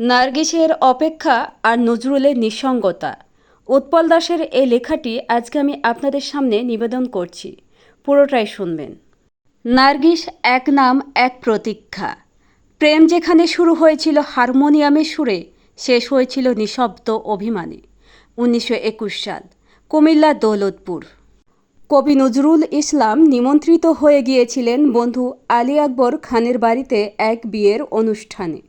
নার্গিসের অপেক্ষা আর নজরুলের নিঃসঙ্গতা। উৎপল দাসের এই লেখাটি আজকে আমি আপনাদের সামনে নিবেদন করছি। পুরোটাই শুনবেন। নার্গিস এক নাম, এক প্রতীক্ষা। প্রেম যেখানে শুরু হয়েছিল হারমোনিয়ামের সুরে, শেষ হয়েছিল নিঃশব্দ অভিমানে। উনিশশো একুশ সাল, কুমিল্লা দৌলতপুর। কবি নজরুল ইসলাম নিমন্ত্রিত হয়ে গিয়েছিলেন বন্ধু আলী আকবর খানের বাড়িতে এক বিয়ের অনুষ্ঠানে।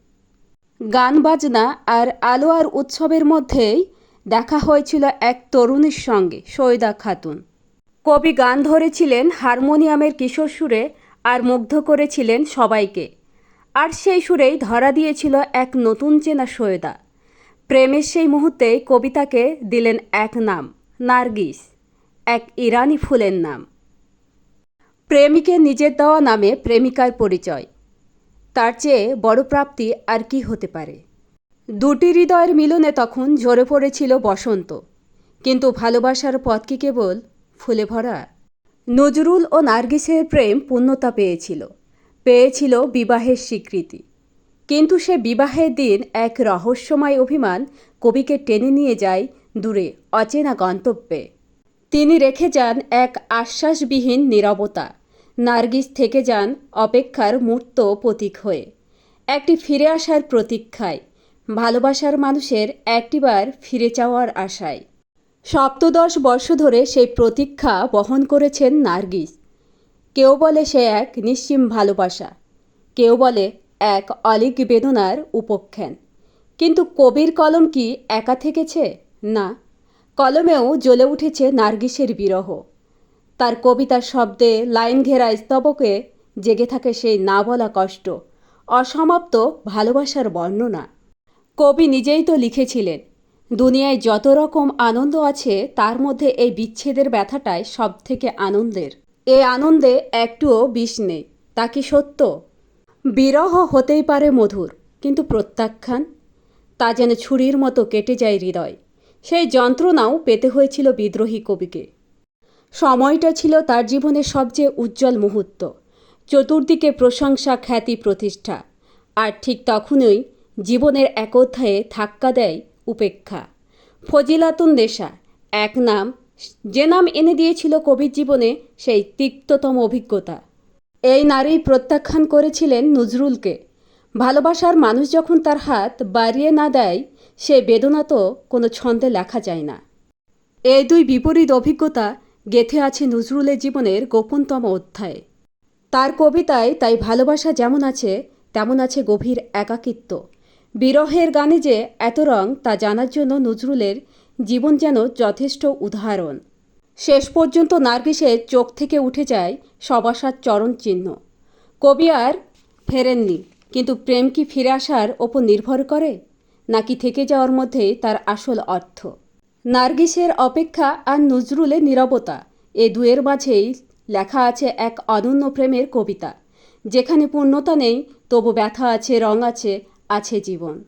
গান, বাজনা আর আলো আর উৎসবের মধ্যেই দেখা হয়েছিল এক তরুণীর সঙ্গে সৈদা খাতুন। কবি গান ধরেছিলেন, হারমোনিয়ামের কিশোর সুরে আর মুগ্ধ করেছিলেন সবাইকে। আর সেই সুরেই ধরা দিয়েছিল এক নতুন চেনা সৈদা প্রেমের সেই মুহূর্তেই কবিতাকে দিলেন এক নাম, নার্গিস, এক ইরানি ফুলের নাম। প্রেমিকে নিজের দেওয়া নামে প্রেমিকার পরিচয়। তার চেয়ে বড় প্রাপ্তি আর কি হতে পারে? দুটি হৃদয়ের মিলনে তখন ঝরে পড়েছিল বসন্ত। কিন্তু ভালোবাসার পথ কি কেবল ফুলে ভরা? নজরুল ও নার্গিসের প্রেম পূর্ণতা পেয়েছিল পেয়েছিল বিবাহের স্বীকৃতি। কিন্তু সে বিবাহের দিন এক রহস্যময় অভিমান কবিকে টেনে নিয়ে যায় দূরে অচেনা গন্তব্যে। তিনি রেখে যান এক আশ্বাসবিহীন নীরবতা। নার্গিস থেকে যান অপেক্ষার মূর্ত প্রতীক হয়ে। একটি ফিরে আসার প্রতীক্ষায়। ভালোবাসার মানুষের একটিবার ফিরে চাওয়ার আশায়। সপ্তদশ বর্ষ ধরে সেই প্রতীক্ষা বহন করেছেন নার্গিস। কেউ বলে সে এক নিশ্চিম ভালোবাসা। কেউ বলে এক অলিক বেদনার উপখ্যান। কিন্তু কবির কলম কি একা থেকেছে? না। কলমেও জ্বলে উঠেছে নার্গিসের বিরহ। তার কবিতার শব্দে লাইন ঘেরা স্তবকে জেগে থাকে সেই না বলা কষ্ট, অসমাপ্ত ভালোবাসার বর্ণনা। কবি নিজেই তো লিখেছিলেন, দুনিয়ায় যত রকম আনন্দ আছে তার মধ্যে এই বিচ্ছেদের ব্যথাটাই সব থেকে আনন্দের। এ আনন্দে একটুও বিষ নেই, তা কি সত্য? বিরহ হতেই পারে মধুর, কিন্তু প্রত্যাখ্যান? তা যেন ছুরির মতো কেটে যায় হৃদয়। সেই যন্ত্রণাও পেতে হয়েছিল বিদ্রোহী কবিকে। সময়টা ছিল তার জীবনের সবচেয়ে উজ্জ্বল মুহূর্ত। চতুর্দিকে প্রশংসা, খ্যাতি, প্রতিষ্ঠা। আর ঠিক তখনই জীবনের এক অধ্যায়ে ধাক্কা দেয় উপেক্ষা। ফজিলাতুন নেশা, এক নাম, যে নাম এনে দিয়েছিল কবির জীবনে সেই তিক্ততম অভিজ্ঞতা। এই নারী প্রত্যাখ্যান করেছিলেন নজরুলকে। ভালোবাসার মানুষ যখন তার হাত বাড়িয়ে না দেয়, সে বেদনা তো কোনো ছন্দে লেখা যায় না। এই দুই বিপরীত অভিজ্ঞতা গেথে আছে নজরুলের জীবনের গোপনতম অধ্যায়। তার কবিতায় তাই ভালোবাসা যেমন আছে, তেমন আছে গভীর একাকিত্ব। বিরহের গানে যে এত রং, তা জানার জন্য নজরুলের জীবন যেন যথেষ্ট উদাহরণ। শেষ পর্যন্ত নার্গিসের চোখ থেকে উঠে যায় সবাসার চরণ চিহ্ন। কবি আর ফেরেননি, কিন্তু প্রেম কি ফিরে আসার ওপর নির্ভর করে? নাকি থেকে যাওয়ার মধ্যেই তার আসল অর্থ? নার্গিসের অপেক্ষা আর নজরুলের নিরবতা। এ দুয়ের মাঝেই লেখা আছে এক অনন্য প্রেমের কবিতা। যেখানে পূর্ণতা নেই, তবু ব্যথা আছে, রং আছে আছে জীবন।